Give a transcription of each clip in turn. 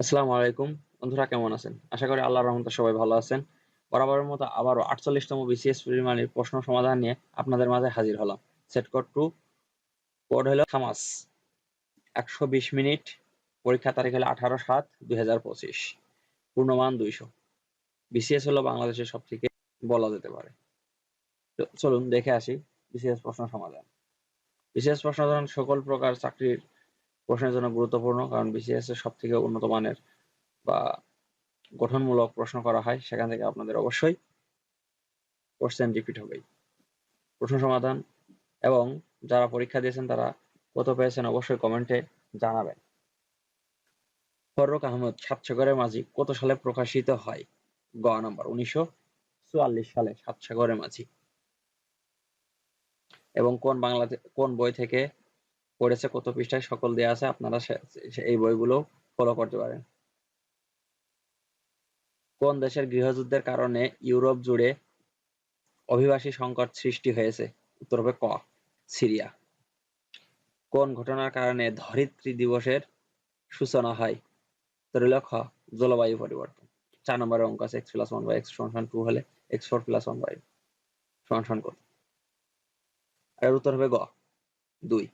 আসসালামু আলাইকুম। বন্ধুরা, কেমন আছেন? আশা করি আল্লাহর রহমতে সবাই ভালো আছেন। বরাবরের মতো আবারও আটচল্লিশতম বিসিএস প্রিলিমিনারি প্রশ্ন সমাধান নিয়ে আপনাদের মাঝে হাজির হলাম। সেট কোড টু, কোড হলো থামাস একশো বিশ মিনিট, পরীক্ষা তারিখ হলো আঠারো সাত দুই হাজার পঁচিশ। পূর্ণমান দুইশো। বিসিএস হলো বাংলাদেশের সব থেকে বলা যেতে পারে। চলুন দেখে আসি বিসিএস প্রশ্ন সমাধান। বিসিএস প্রশ্ন সকল প্রকার চাকরির প্রশ্নের জন্য গুরুত্বপূর্ণ, কারণ বিসিএস এর সব থেকে উন্নত মানের বা গঠনমূলক প্রশ্ন করা হয়, সেখান থেকে আপনাদের অবশ্যই কোশ্চেন রিপিট হবেই। প্রশ্ন সমাধান এবং যারা পরীক্ষা দিয়েছেন তারা কত পেয়েছেন অবশ্যই কমেন্টে জানাবেন। ফররুক আহমদ সাতসাগরের মাঝি কত সালে প্রকাশিত হয়? গ নম্বর, উনিশশো চুয়াল্লিশ সালে সাতসাগরের মাঝি। এবং কোন বাংলা কোন বই থেকে পড়েছে, কত পৃষ্ঠায় সকল দেয়া আছে, আপনারা এই বইগুলো ফলো করতে পারেন। কোন দেশের গৃহযুদ্ধের কারণে ইউরোপ জুড়ে অভিবাসী সংকট সৃষ্টি হয়েছে? উত্তর হবে ক, সিরিয়া। কোন ঘটনার কারণে ধরিত্রী দিবসের সূচনা হয়? খ, জলবায়ু পরিবর্তন। চার নম্বরের অঙ্ক আছে X plus one by X সমান টু হলে X four plus one by সমান সমান কত? আর উত্তর হবে গ, দুই।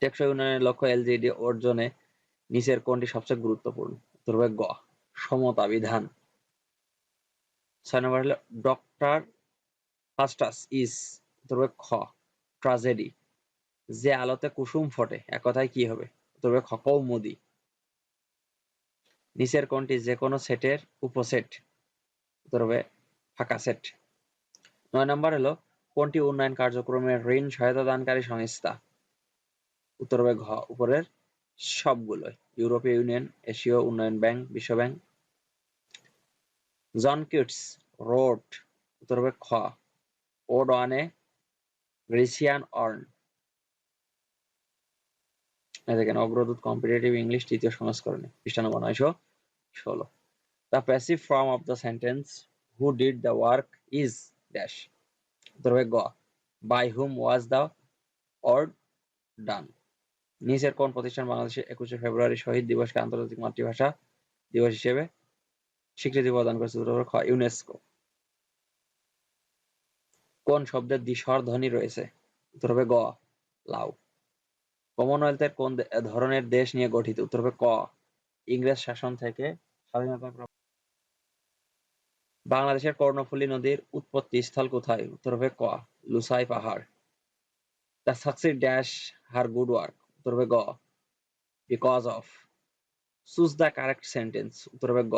টেকসই উন্নয়নের লক্ষ্য এলজিডি অর্জনে নিচের কোনটি সবচেয়ে গুরুত্বপূর্ণ? গ সমতা, বিধান। ছয় নম্বর হলো, ডক্টর ফাস্টাস ইজ হবে খ, ট্রাজেডি। যে আলোতে কুসুম ফোটে, এক কথায় কি হবে? হবে খ, কৌমুদি। নিচের কোনটি? যে কোনো সেটের উপসেট হবে ফাঁকা সেট। নয় নম্বর হলো, কোনটি উন্নয়ন কার্যক্রমের ঋণ সহায়তা দানকারী সংস্থা? উত্তর হবে ঘ উপরের সবগুলোই। ইউরোপীয় ইউনিয়ন, এশীয় উন্নয়ন ব্যাংক, বিশ্ব ব্যাংক। জন কিটস, রোড, উত্তর হবে খ। Ode a Grecian urn. দেখেন, অগ্রদূত কম্পিটিটিভ ইংলিশ তৃতীয় সংস্করণে নম্বর নয়শো ষোলো। The passive form of the sentence, who did the work is dash. উত্তর হবে গ, by whom was the work done. নিচের কোন প্রতিষ্ঠান বাংলাদেশে একুশে ফেব্রুয়ারি শহীদ দিবসকে আন্তর্জাতিক মাতৃভাষা দিবস হিসেবে স্বীকৃতি প্রদান করেছে? ইউনেস্কো কোন শব্দের দ্বিস্বর ধ্বনি রয়েছে? উত্তর হবে গ লাউ কমনওয়েলথের কোন ধরনের দেশ নিয়ে গঠিত? উত্তর হবে ক, ইংরেজ শাসন থেকে স্বাধীনতা বাংলাদেশের কর্ণফুলী নদীর উৎপত্তি স্থল কোথায়? উত্তর হবে ক, লুসাই পাহাড়। The succeed dash her good work. উত্তর গ। Because of choose the correct sentence উত্তর হবে গ।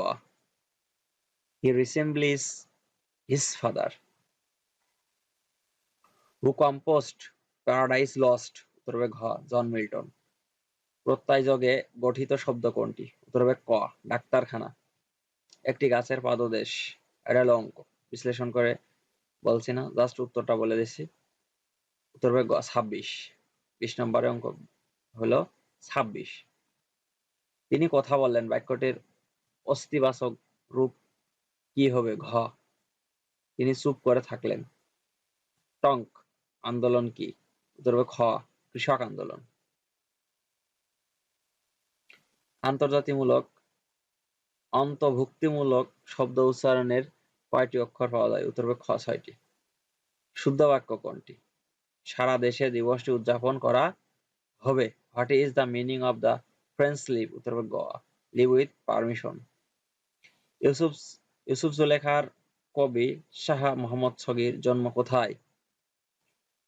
He resembles his father who composed Paradise Lost উত্তর হবে ঘ জন মিল্টন প্রত্যয় যোগে গঠিত শব্দ কোনটি, উত্তর হবে ক, ডাক্তারখানা। একটি গাছের পাদদেশ এটা হলো অঙ্ক। বিশ্লেষণ করে বলছি না জাস্ট উত্তরটা বলে দিচ্ছি উত্তর হবে গ, ছাব্বিশ। বিশ নম্বরে অঙ্ক হলো ছাব্বিশ। তিনি কথা বললেন, বাক্যটির অস্তিবাচক রূপ কি হবে? ঘ। তিনি চুপ করে থাকলেন। টঙ্ক, আন্দোলন কি? উত্তর হবে খ, কৃষক আন্দোলন। আন্তর্জাতিকমূলক অন্তর্ভুক্তিমূলক শব্দ উচ্চারণের কয়টি অক্ষর পাওয়া যায়? উত্তর হবে খ, ছয়টি। শুদ্ধ বাক্য কোনটি? সারা দেশে দিবসটি উদযাপন করা হবে। What is the meaning of the French leave উত্তর হবে leave with permission Yusuf Yusuf জুলেখার কবি শাহ মোহাম্মদ ছগির জন্ম কোথায়?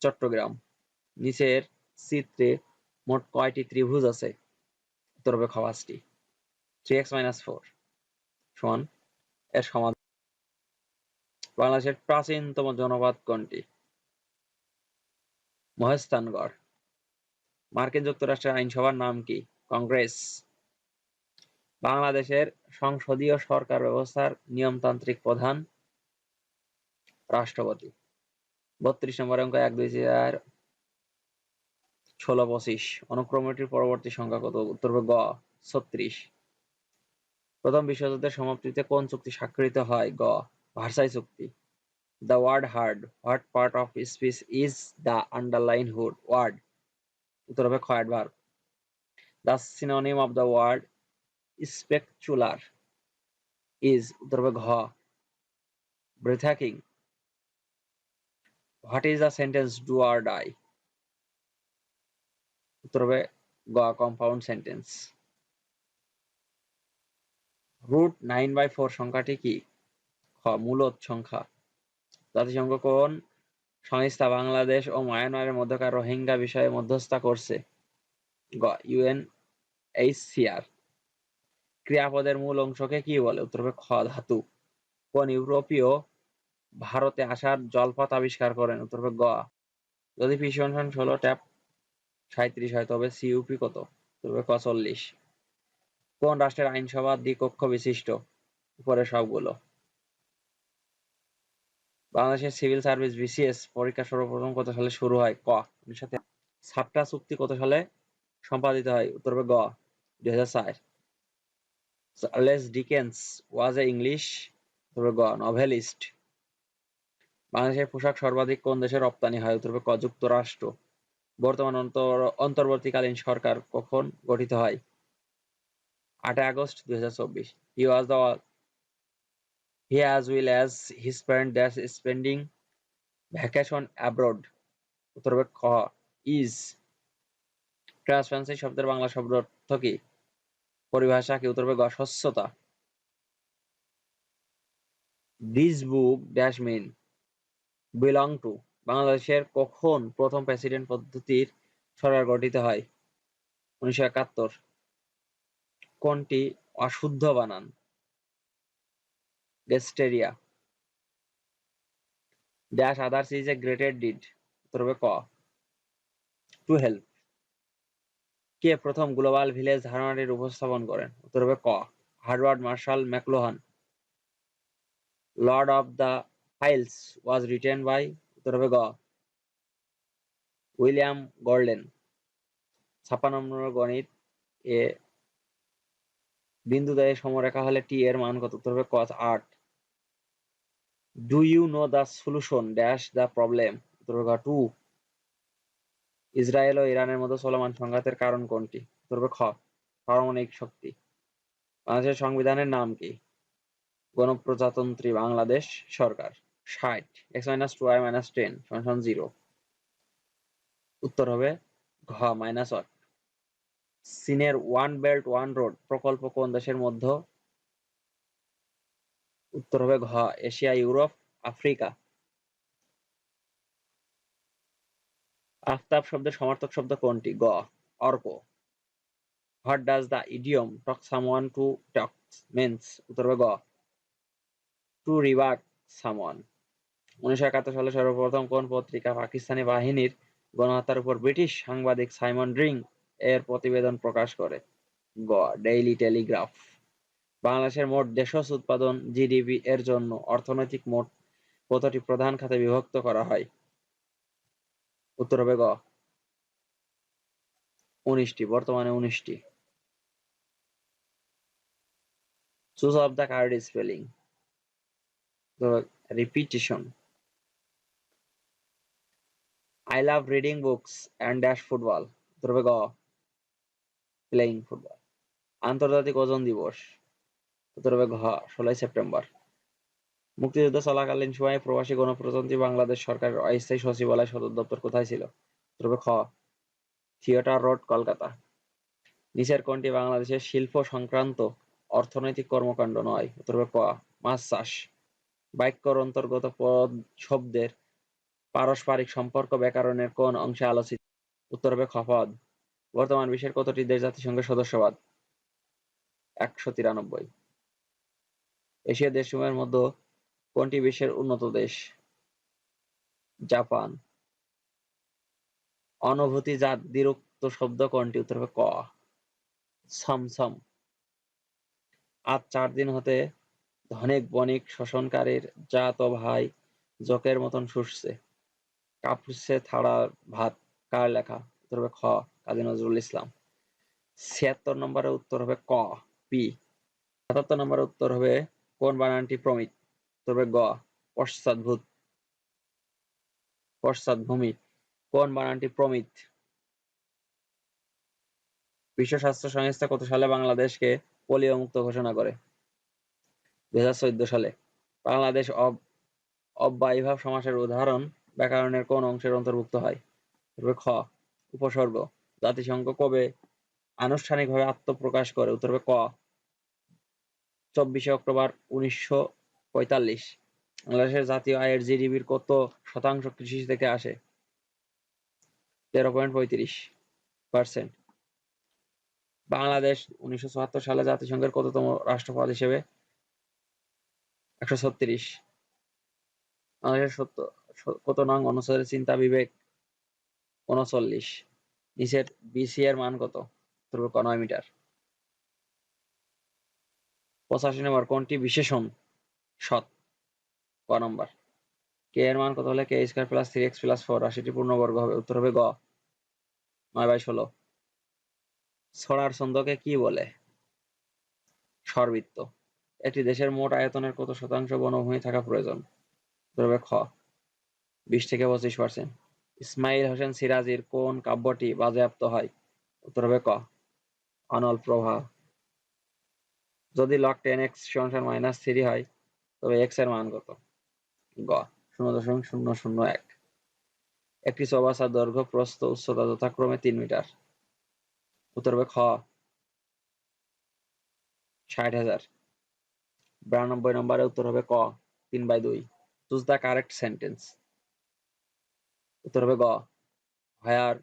চট্টগ্রাম। নিচের চিত্রে মোট কয়টি ত্রিভুজ আছে? উত্তর হবে খ থ্রি এক্স মাইনাস ফোর সমান এর সমাধান। বাংলাদেশের প্রাচীনতম জনপদ কোনটি? মহেস্থানগড় মার্কিন যুক্তরাষ্ট্রের আইনসভার নাম কি? কংগ্রেস। বাংলাদেশের সংসদীয় সরকার ব্যবস্থার নিয়মতান্ত্রিক প্রধান রাষ্ট্রপতি। বত্রিশ নম্বর অঙ্ক এক, দুই হাজার ষোলো, পঁচিশ। অনুক্রমটির পরবর্তী সংখ্যা কত? উত্তর গ, ছত্রিশ। প্রথম বিশ্বযুদ্ধের সমাপ্তিতে কোন চুক্তি স্বাক্ষরিত হয়? গ, ভার্সাই চুক্তি। The word hard. What part of speech is the underline hood? Word উত্তর হবে খ adverb the synonym of the word spectacular is উত্তর হবে ঘ। Breathtaking what is the sentence do or die উত্তর হবে গ compound sentence root nine by four সংখ্যাটি কি? খ, মূলত সংখ্যা। জাতিসংঘ কোন সংস্থা বাংলাদেশ ও মায়ানমারের মধ্যকার রোহিঙ্গা বিষয়ে মধ্যস্থতা করছে ইউএন এইচসিআর ক্রিয়াপদের মূল অংশকে কি বলে? উত্তর হবে খ, ধাতু। কোন ইউরোপীয় ভারতে আসার জলপথ আবিষ্কার করেন? উত্তর হবে গ। যদি পি সমান ষোলো, ট্যাপ সাঁত্রিশ হয়, তবে সিইউপি কত? উত্তর হবে ক, চল্লিশ। কোন রাষ্ট্রের আইনসভা দ্বিকক্ষ বিশিষ্ট? উপরে সবগুলো। বাংলাদেশের সিভিল সার্ভিস, বিসিএস পরীক্ষা সর্বপ্রথম কত সালে শুরু হয়? ক। উনিশশো সাতটা চুক্তি কত সালে সম্পাদিত হয়? উত্তর হবে গ। দুই হাজার চার। Charles Dickens was a English. গ। নভেলিস্ট। বাংলাদেশের পোশাক সর্বাধিক কোন দেশে রপ্তানি হয়? উত্তর ক। যুক্তরাষ্ট্র। বর্তমান অন্তর, অন্তর্বর্তীকালীন সরকার কখন গঠিত হয়? আট আগস্ট দুই হাজার চব্বিশ। He was the he as well as his parent dash spending vacation abroad. উত্তর হবে খ ইজ ট্রান্সপারেন্সি শব্দের বাংলা শব্দ অর্থ কি? পরিভাষা কি? উত্তর হবে গ, স্বচ্ছতা। This book dash mine belong to বাংলাদেশের কখন প্রথম প্রেসিডেন্ট পদ্ধতির সরকার গঠিত হয়? উনিশশো একাত্তর। কোনটি অশুদ্ধ বানান? গেস্টেরিয়া dash others is a greeted did উত্তর হবে ক. টু হেল্প কে প্রথম গ্লোবাল ভিলেজ ধারণাটির উপস্থাপন করেন উত্তর হবে ক. Herbert Marshall McLuhan Lord of the Flies was written by উত্তর হবে গ. উইলিয়াম গর্ডেন ছাপ্পান্ন নম্বর গণিত এ বিন্দু দ্বয়ে সমরেখা হলে টি এর মান কত উত্তর হবে cos আট. Do you know the solution dash the problem উত্তর টু ইসরায়েল ও ইরানের মধ্যে চলমান সংঘাতের কারণ কোনটি? উত্তর খ পারমাণবিক শক্তি। বাংলাদেশের সংবিধানের নাম কি? গণপ্রজাতন্ত্রী বাংলাদেশ সরকার। ষাট, X minus two I minus ten zero. উত্তর হবে ঘ, মাইনাস ওয়ান চীনের ওয়ান বেল্ট, ওয়ান রোড প্রকল্প কোন দেশের মধ্য উত্তর হবে ঘ, এশিয়া, ইউরোপ, আফ্রিকা। আফতাব শব্দের সমার্থক শব্দ কোনটি? গ, Arka. What does the idiom talk someone to talk means উত্তর হবে গ টু রিবাক সামওয়ান উনিশশো একাত্তর সালে সর্বপ্রথম কোন পত্রিকা পাকিস্তানি বাহিনীর গণহত্যার উপর ব্রিটিশ সাংবাদিক সাইমন ড্রিং এর প্রতিবেদন প্রকাশ করে? গ ডেইলি টেলিগ্রাফ বাংলাদেশের মোট দেশজ উৎপাদন জিডিপি এর জন্য অর্থনৈতিক মোট কতটি প্রধান খাতে বিভক্ত করা হয়। উত্তর হবে গ। উনিশটি, বর্তমানে উনিশটি। Choose of the card spelling repetition I love reading books and dash football হবে গ। প্লেইং ফুটবল আন্তর্জাতিক ওজন দিবস। উত্তর হবে ঘ ষোলোই সেপ্টেম্বর। মুক্তিযুদ্ধ চলাকালীন সময়ে প্রবাসী গণপ্রজাতন্ত্রী বাংলাদেশ সরকারের অস্থায়ী সচিবালয় সদর দপ্তর কোথায় ছিল? উত্তর খ থিয়েটার রোড, কলকাতা। নিচের কোনটি বাংলাদেশের শিল্প সংক্রান্ত অর্থনৈতিক কর্মকাণ্ড নয়। উত্তর হবে ক, মাছ চাষ। বাক্যর অন্তর্গত পদ শব্দের পারস্পরিক সম্পর্ক ব্যাকরণের কোন অংশে আলোচিত? উত্তর হবে খ, পদ। বর্তমান বিশ্বের কতটি দেশ জাতিসংঘের সদস্যপদ? একশো তিরানব্বই। এশিয়া দেশসমূহের মধ্যে কোনটি বিশ্বের উন্নত দেশ? জাপান। অনুভূতি জাত দ্বিরুক্ত শব্দ কোনটি? উত্তর হবে ক। ছমছম। আজ চার দিন হতে ধনিক বণিক শোষণকারীর জাত ও ভাই জোকের মতন শুষছে। কাপুরছে থাড়া ভাত, কার লেখা? উত্তর হবে খ, কাজী নজরুল ইসলাম। ছিয়াত্তর নম্বরের উত্তর হবে ক, পি। সাতাত্তর নম্বরের উত্তর হবে কোন বানানটি প্রমিত? হবে গ, পশ্চাৎভূত, পশ্চাৎভূমি। কোন বানানটি প্রমিত? বিশ্ব স্বাস্থ্য সংস্থা কত সালে বাংলাদেশকে পোলিও মুক্ত ঘোষণা করে? দুই সালে। বাংলাদেশ অব, অব্যয়ীভাব সমাসের উদাহরণ ব্যাকরণের কোন অংশের অন্তর্ভুক্ত হয়? খ, উপসর্গ। জাতিসংঘ কবে আনুষ্ঠানিকভাবে আত্মপ্রকাশ করে? উত্তর ক চব্বিশে অক্টোবর উনিশশো পঁয়তাল্লিশ। বাংলাদেশের জাতীয় আয়ের জিডিপির কত শতাংশ কৃষি থেকে আসে? তেরো পয়েন্ট পঁয়ত্রিশ পার্সেন্ট। বাংলাদেশ উনিশশো চুয়াত্তর সালে জাতিসংঘের কততম রাষ্ট্রপদ হিসেবে? একশো ছত্রিশ। বাংলাদেশের সত্য কত নং অনুচ্ছেদের চিন্তা বিবেক? উনচল্লিশ। নিচের বিসি এর মান কত? নয় মিটার। পঁচাশি নম্বর কোনটি? বিশেষণ সৎ ক নম্বর? কে এর মান কত হলে K square plus three X plus four? রাশিটি পূর্ণবর্গ হবে। উত্তর হবে গ। নয় বাই ষোলো। ছড়ার ছন্দকে কি বলে? সর্বৃত্ত। একটি দেশের মোট আয়তনের কত শতাংশ বনভূমি থাকা প্রয়োজন? উত্তর হবে খ। বিশ থেকে পঁচিশ পার্সেন্ট। ইসমাইল হোসেন সিরাজির কোন কাব্যটি বাজেয়াপ্ত হয়? উত্তর হবে ক। অনল প্রভা। যদি লগ টেন এক্স সমান মাইনাস থ্রি হয়, তবে এক্সের মান কত? গ, শূন্য দশমিক শূন্য শূন্য এক। একটি চৌবাচ্চার দৈর্ঘ্য প্রস্থ উচ্চতা যথাক্রমে তিন মিটার। উত্তর হবে খ, ষাট হাজার। বিরানব্বই নম্বরে উত্তর হবে ক, তিন বাই দুই। চুজ দ্য কারেক্ট সেন্টেন্স উত্তর হবে গ where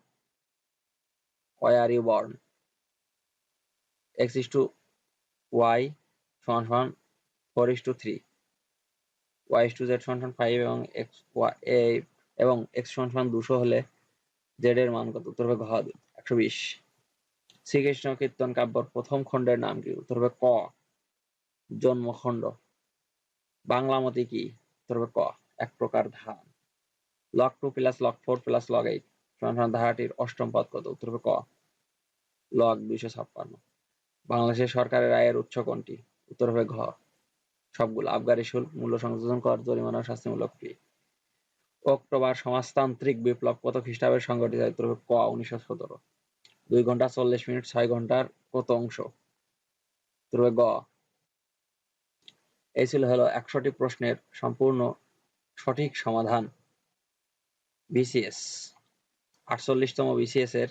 were you born X is to Y সমান সমান four is to three Y is to Z সমান সমান ফাইভ এবং এক্স ওয়াই এবং এক্স সমান সমান দুশো হলে জেড এর মান কত? উত্তর হবে ঘ একশো বিশ। শ্রীকৃষ্ণ কীর্তন কাব্যর প্রথম খণ্ডের নাম কি? উত্তর হবে ক, জন্মখণ্ড। বাংলামতি কি? উত্তর হবে ক, এক প্রকার ধান। Log two plus log four plus log eight সমান সমান ধারাটির অষ্টম পদ কত? উত্তর হবে ক লক দুইশো ছাপ্পান্ন। বাংলাদেশের সরকারের আয়ের উৎস কোনটি? উত্তর হবে ঘ। সবগুলো আবগারি শুল্ক, মূল্য সংযোজন কর, জরিমানা শাস্তিমূলক ফি অক্টোবর সমাজতান্ত্রিক বিপ্লব কত খ্রিস্টাব্দে সংগঠিত উত্তর হবে ক, উনিশশো সতেরো। দুই ঘণ্টা চল্লিশ মিনিট, ছয় ঘণ্টার কত অংশ? উত্তর হবে গ। এই ছিল হলো একশোটি প্রশ্নের সম্পূর্ণ সঠিক সমাধান। বিসিএস আটচল্লিশতম বিসিএস এর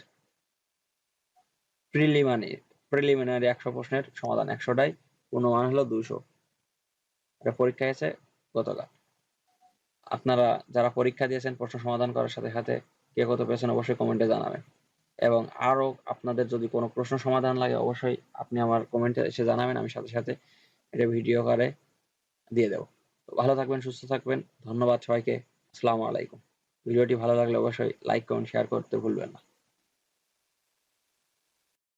প্রিলিমিনারি প্রিলিমিনারি একশো প্রশ্নের সমাধান, একশোটাই। পূর্ণমান হলো দুশো এটা পরীক্ষা হয়েছে গতকাল। আপনারা যারা পরীক্ষা দিয়েছেন, প্রশ্ন সমাধান করার সাথে সাথে কে কত পেয়েছেন অবশ্যই কমেন্টে জানাবেন। এবং আরও আপনাদের যদি কোনো প্রশ্ন সমাধান লাগে, অবশ্যই আপনি আমার কমেন্টে এসে জানাবেন, আমি সাথে সাথে এটা ভিডিও করে দিয়ে দেবো। তো ভালো থাকবেন, সুস্থ থাকবেন। ধন্যবাদ সবাইকে। আসসালামু আলাইকুম। ভিডিওটি ভালো লাগলে অবশ্যই লাইক, কমেন্ট, শেয়ার করতে ভুলবেন না।